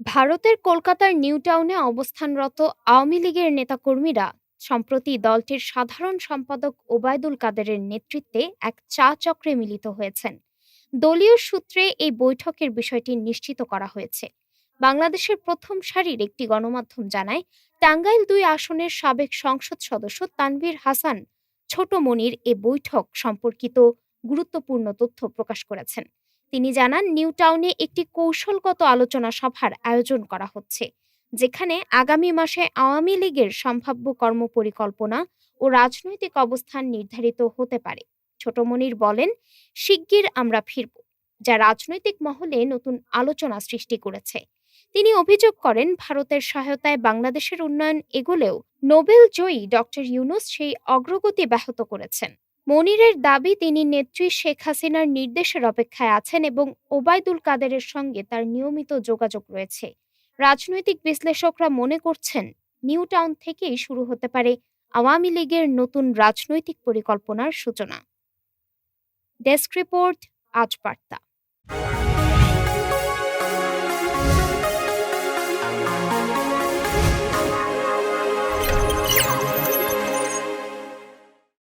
ভারতের কলকাতার নিউ টাউনে অবস্থানরত আওয়ামী লীগের নেতাকর্মীরা, সম্প্রতি দলটির সাধারণ সম্পাদক ওবায়দুল কাদেরের নেতৃত্বে এক চা চক্রে মিলিত হয়েছেন। দলীয় সূত্রে এই বৈঠকের বিষয়টি নিশ্চিত করা হয়েছে। বাংলাদেশের প্রথম সারির একটি গণমাধ্যম জানায়, টাঙ্গাইল দুই আসনের সাবেক সংসদ সদস্য তানভীর হাসান ছোট মনির এ বৈঠক সম্পর্কিত গুরুত্বপূর্ণ তথ্য প্রকাশ করেছেন। তিনি জানান, নিউ টাউনে একটি কৌশলগত আলোচনা সভার আয়োজন করা হচ্ছে, যেখানে আগামী মাসে আওয়ামী লীগের সম্ভাব্য কর্মপরিকল্পনা ও রাজনৈতিক অবস্থান নির্ধারিত হতে পারে। ছোটমনির বলেন, শিগগির আমরা ফিরব। যা রাজনৈতিক মহলে নতুন আলোচনা সৃষ্টি করেছে। তিনি অভিযোগ করেন, ভারতের সহায়তায় বাংলাদেশের উন্নয়ন এগোলেও নোবেল জয়ী ডক্টর ইউনুস সেই অগ্রগতি ব্যাহত করেছেন। মনিরের দাবি, তিনি নেত্রী শেখ হাসিনার নির্দেশের অপেক্ষায় আছেন এবং ওবায়দুল কাদেরের সঙ্গে তার নিয়মিত যোগাযোগ রয়েছে। রাজনৈতিক বিশ্লেষকরা মনে করছেন, নিউ টাউন থেকেই শুরু হতে পারে আওয়ামী লীগের নতুন রাজনৈতিক পরিকল্পনার সূচনা। ডেস্ক রিপোর্ট, আজ বার্তা।